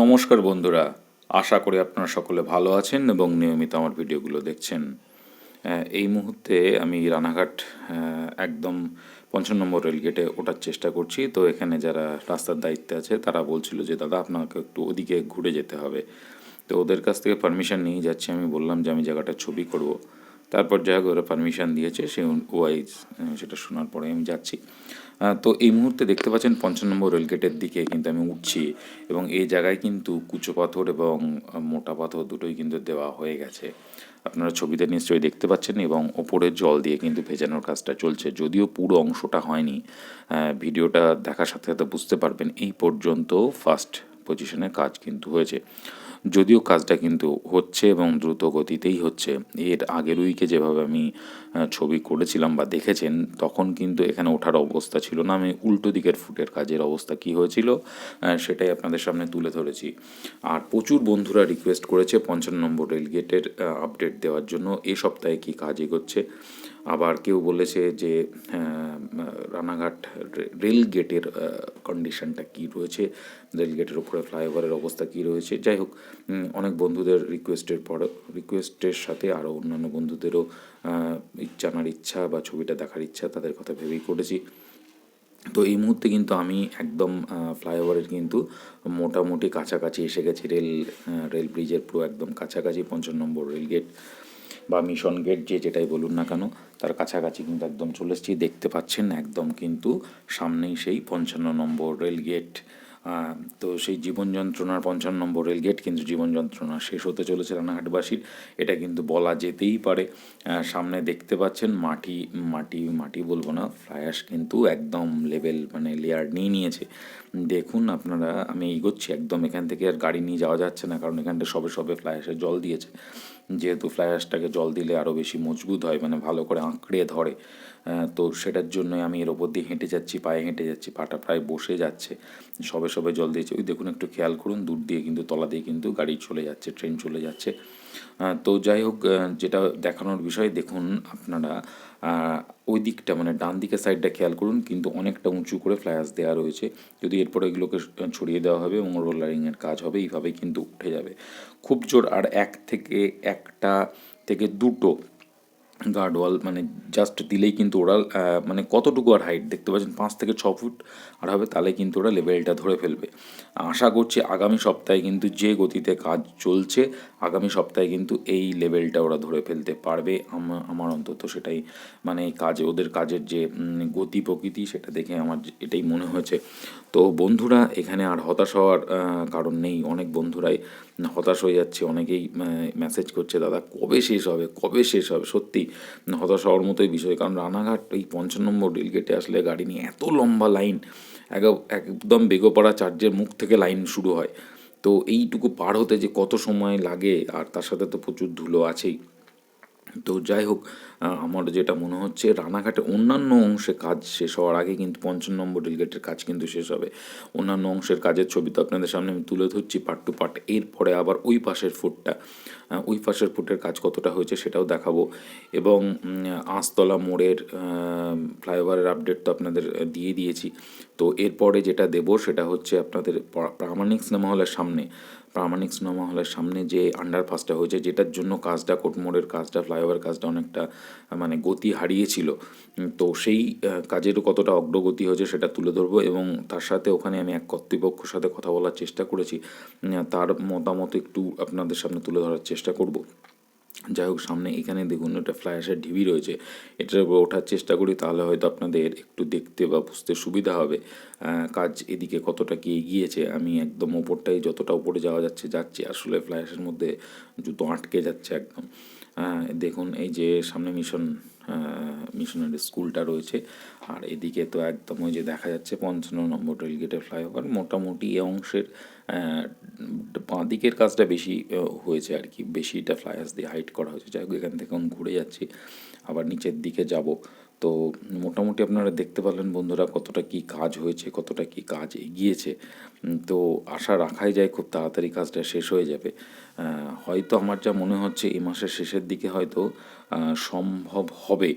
নমস্কার বন্ধুরা। আশা করি আপনারা সকলে ভালো আছেন এবং নিয়মিত আমার ভিডিওগুলো দেখছেন। এই মুহূর্তে আমি রানাঘাট একদম পঞ্চান্ন নম্বর রেলগেটে ওঠার চেষ্টা করছি। তো এখানে যারা রাস্তার দায়িত্বে আছে, তারা বলছিল যে, দাদা, আপনাকে একটু ওদিকে ঘুরে যেতে হবে। তো ওদের কাছ থেকে পারমিশন নিয়ে যাচ্ছি। আমি বললাম যে, আমি জায়গাটা ছবি করব। তারপর হোক, ওরা পারমিশন দিয়েছে, সে ওয়াইজ সেটা শোনার পরে আমি যাচ্ছি। তো এই মুহূর্তে দেখতে পাচ্ছেন পঞ্চান্ন নম্বর রেলগেটের দিকে কিন্তু আমি উঠছি এবং এই জায়গায় কিন্তু কুচো পাথর এবং মোটা পাথর দুটোই কিন্তু দেওয়া হয়ে গেছে। আপনারা ছবিতে নিশ্চয়ই দেখতে পাচ্ছেন এবং ওপরে জল দিয়ে কিন্তু ভেজানোর কাজটা চলছে। যদিও পুরো অংশটা হয়নি ভিডিওটা দেখার সাথে সাথে বুঝতে পারবেন, এই পর্যন্ত ফার্স্ট পজিশনে কাজ কিন্তু হয়েছে। যদিও কাজটা কিন্তু হচ্ছে এবং দ্রুত গতিতেই হচ্ছে, এর আগের উইকে যেভাবে আমি ছবি করেছিলাম বা দেখেছেন, তখন কিন্তু এখানে ওঠার অবস্থা ছিল না। আমি উল্টো দিকের ফুটের কাজের অবস্থা কি হয়েছিল সেটাই আপনাদের সামনে তুলে ধরেছি। আর প্রচুর বন্ধুরা রিকোয়েস্ট করেছে পঞ্চান্ন নম্বর রেলগেটের আপডেট দেওয়ার জন্য। এ সপ্তাহে কী কাজ এগোচ্ছে? আবার কেউ বলেছে যে রানাঘাট রেল গেটের কন্ডিশনটা কী রয়েছে? রেল গেটের উপরে ফ্লাইওভারের অবস্থা কী রয়েছে? যাই হোক অনেক বন্ধুদের রিকোয়েস্টের পর রিকোয়েস্টের সাথে আরও অন্যান্য বন্ধুদেরও জানার ইচ্ছা বা ছবিটা দেখার ইচ্ছা তাদের কথা ভেবেই করেছি। তো এই মুহূর্তে কিন্তু আমি একদম ফ্লাইওভারের কিন্তু মোটামুটি কাছাকাছি এসে গেছি। রেল রেল ব্রিজের পুরো একদম কাছাকাছি, পঞ্চান্ন নম্বর রেল গেট। বা মিশন গেট যে যেটাই বলুন না কেন, তার কাছাকাছি কিন্তু একদম চলে এসেছি। দেখতে পাচ্ছেন একদম কিন্তু সামনেই সেই পঞ্চান্ন নম্বর রেল গেট তো সেই জীবন যন্ত্রণার পঞ্চান্ন নম্বর রেল গেট কিন্তু জীবন যন্ত্রণা শেষ হতে চলেছে রানাঘাটবাসীর। এটা কিন্তু বলা যেতেই পারে। সামনে দেখতে পাচ্ছেন মাটি মাটি মাটি বলব না ফ্লায়াস কিন্তু একদম লেভেল মানে লেয়ার নিয়ে নিয়েছে। দেখুন, আপনারা, আমি এগোচ্ছি একদম। এখান থেকে আর গাড়ি নিয়ে যাওয়া যাচ্ছে না, কারণ এখানটা সবে সবে ফ্লায়াসে জল দিয়েছে। যেহেতু ফ্লায়াসটাকে জল দিলে আরও বেশি মজবুত হয় মানে ভালো করে আঁকড়ে ধরে। তো সেটার জন্যই আমি এর ওপর দিয়ে হেঁটে যাচ্ছি, পায়ে হেঁটে যাচ্ছি, পাটা প্রায় বসে যাচ্ছে। সবে সবে জল দিয়েছে। ওই দেখুন, একটু খেয়াল করুন, দূর দিয়ে কিন্তু, তলা দিয়ে কিন্তু গাড়ি চলে যাচ্ছে ট্রেন চলে যাচ্ছে। তো যাই হোক যেটা দেখানোর বিষয়, দেখুন আপনারা ওই দিকটা মানে ডান দিকের সাইডটা খেয়াল করুন, কিন্তু অনেকটা উঁচু করে ফ্লায়াস দেওয়া রয়েছে। যদি এরপরে এগুলোকে ছড়িয়ে দেওয়া হবে, এবং রোলারিংয়ের কাজ হবে, এইভাবেই কিন্তু উঠে যাবে। খুব জোর, আর এক থেকে একটা থেকে দুটো গার্ডওয়াল মানে জাস্ট দিলেই কিন্তু ওরা মানে কতটুকু আর হাইট দেখতে পাচ্ছেন পাঁচ থেকে ছ ফুট আর হবে, তাহলে কিন্তু ওরা লেভেলটা ধরে ফেলবে। আশা করছি আগামী সপ্তাহে কিন্তু যে গতিতে কাজ চলছে, আগামী সপ্তাহে কিন্তু এই লেভেলটা ওরা ধরে ফেলতে পারবে আমা- আমার অন্তত সেটাই মানে কাজে, ওদের কাজের যে গতি প্রকৃতি, সেটা দেখে আমার এটাই মনে হয়েছে। তো বন্ধুরা এখানে আর হতাশ হওয়ার কারণ নেই। অনেক বন্ধুরাই হতাশ হয়ে যাচ্ছে। অনেকেই মেসেজ করছে, দাদা, কবে শেষ হবে? কবে শেষ হবে? সত্যি, হতাশ হওয়ার মতোই বিষয়। কারণ রানাঘাট এই পঞ্চান্ন নম্বর রেলগেটে আসলে গাড়ি নিয়ে এত লম্বা লাইন এক- একদম বেগোপাড়া চার্জের মুখ থেকে লাইন শুরু হয়। তো এইটুকু পার হতে যে কত সময় লাগে, আর তার সাথে তো প্রচুর ধুলো আছেই। তো যাই হোক আমার যেটা মনে হচ্ছে, রানাঘাটে অন্যান্য অংশে কাজ শেষ হওয়ার আগে কিন্তু পঞ্চান্ন নম্বর রেলগেটের কাজ কিন্তু শেষ হবে। অন্যান্য অংশের কাজের ছবি তো আপনাদের সামনে আমি তুলে ধরছি পার্ট টু পার্ট এরপরে আবার ওই পাশের ফুটটা ওই পাশের ফুটের কাজ কতটা হয়েছে সেটাও দেখাবো। এবং আঁশতলা মোড়ের ফ্লাইওভারের আপডেট তো আপনাদের দিয়ে দিয়েছি। তো এরপরে যেটা দেব সেটা হচ্ছে আপনাদের প্রামাণিক সিনেমা হলের সামনে। প্রামাণিক সিনেমা হলের সামনে যে আন্ডারপাসটা হয়েছে, যেটার জন্য কাজটা কোটমোড়ের কাজটা, ফ্লাইওভার কাজটা অনেকটা মানে গতি হারিয়েছিল। তো সেই কাজের কতটা অগ্রগতি হয়েছে সেটা তুলে ধরবো এবং তার সাথে ওখানে আমি এক কর্তৃপক্ষের সাথে কথা বলার চেষ্টা করেছি। তার মতামত একটু আপনাদের সামনে তুলে ধরার চেষ্টা করব। যাই হোক, সামনে এখানে দেখুন, একটা ফ্ল্যাশের ঢিবি রয়েছে। এটার উপর ওঠার চেষ্টা করি, তাহলে হয়তো আপনাদের একটু দেখতে বা বুঝতে সুবিধা হবে। কাজ এদিকে কতটা কি এগিয়েছে, আমি একদম ওপরটাই যতটা উপরে যাওয়া যাচ্ছে, যাচ্ছি। আসলে ফ্ল্যাশের মধ্যে জুতো আটকে যাচ্ছে একদম। দেখুন, এই যে সামনে মিশন মিশনারি স্কুলটা রয়েছে, আর এদিকে তো একদম ওই যে দেখা যাচ্ছে পঞ্চান্ন নম্বর রেলগেটের ফ্লাইওভার মোটামুটি এ অংশের বাঁ দিকের কাজটা বেশি হয়েছে আর কি। বেশিটা ফ্লাইওভার দিয়ে হাইট করা হয়েছে। যাই হোক, এখান থেকে এখন ঘুরে যাচ্ছি। আবার নিচের দিকে যাব। তো মোটামুটি আপনারা দেখতে পারলেন বন্ধুরা কতটা কি কাজ হয়েছে, কতটা কি কাজ এগিয়েছে। তো আশা রাখাই যায় খুব তাড়াতাড়ি কাজটা শেষ হয়ে যাবে। হয়তো আমার যা মনে হচ্ছে এই মাসের শেষের দিকে হয়তো সম্ভব হবে।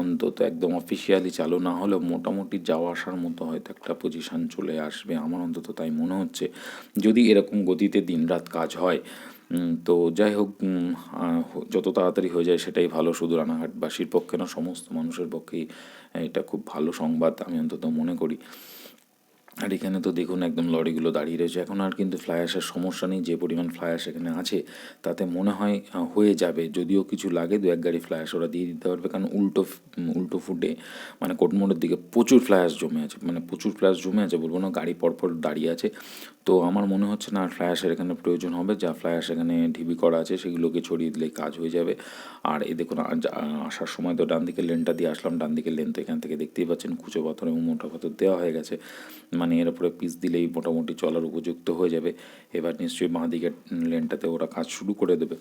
অন্তত একদম অফিসিয়ালি চালু না হলেও মোটামুটি যাওয়া আসার মতো হয়তো একটা পজিশান চলে আসবে। আমার অন্তত তাই মনে হচ্ছে। যদি এরকম গতিতে দিনরাত কাজ হয় তো যাই হোক যত তাড়াতাড়ি হয়ে যায় সেটাই ভালো। শুধু রানাঘাটবাসীর পক্ষে না, সমস্ত মানুষের পক্ষেই এটা খুব ভালো সংবাদ আমি অন্তত মনে করি। আর এখানে তো দেখুন একদম লরিগুলো দাঁড়িয়ে রয়েছে। এখন আর কিন্তু ফ্লাই আসার সমস্যা নেই, যে পরিমাণ ফ্লাই আস এখানে আছে, তাতে মনে হয় হয়ে যাবে। যদিও কিছু লাগে দু এক গাড়ি ফ্লাই আস ওরা দিয়ে দিতে পারবে, কারণ উল্টো উল্টো ফুটে মানে কোটমোড়ের দিকে প্রচুর ফ্লাই আস জমে আছে মানে প্রচুর ফ্লাই আস জমে আছে বলব না, গাড়ি পরপর দাঁড়িয়ে আছে। তো আমার মনে হচ্ছে না আর ফ্লাই আসার এখানে প্রয়োজন হবে, যা ফ্লাই আস এখানে ঢিবি করা আছে, সেগুলোকে ছড়িয়ে দিলে কাজ হয়ে যাবে। আর এ দেখুন আসার সময় তো ডান দিকে লেনটা দিয়ে আসলাম, ডান দিকে লেন তো এখান থেকে দেখতেই পাচ্ছেন কুচো পাথর এবং মোটা পাথর দেওয়া হয়ে গেছে। মানে এর উপরে পিস দিলেই মোটামুটি চলার উপযুক্ত হয়ে যাবে। এবার নিশ্চয়ই বাঁ দিকের লেনটাতে ওরা কাজ শুরু করে দেবে।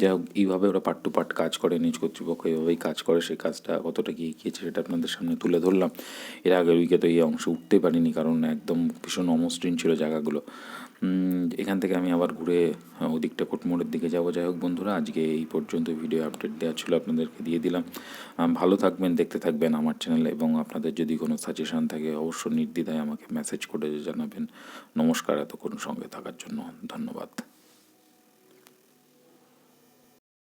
যাই হোক, এইভাবে ওরা পার্ট টু পার্ট কাজ করে, নিজ কর্তৃপক্ষ এইভাবেই কাজ করে। সেই কাজটা কতটা কি এগিয়েছে সেটা আপনাদের সামনে তুলে ধরলাম। এর আগের তো এই অংশ উঠতে পারিনি, কারণ একদম ভীষণ অমসৃণ ছিল জায়গাগুলো। এখান থেকে আমি আবার ঘুরে ওদিকটা কোটমোড়ের দিকে যাব। যাই হোক বন্ধুরা, আজকে এই পর্যন্ত ভিডিও আপডেট দেওয়া ছিল আপনাদেরকে দিয়ে দিলাম। ভালো থাকবেন, দেখতে থাকবেন আমার চ্যানেল এবং আপনাদের যদি কোনো সাজেশান থাকে, অবশ্যই নির্দ্বিধায় আমাকে মেসেজ করে জানাবেন। নমস্কার, এতক্ষণ সঙ্গে থাকার জন্য ধন্যবাদ।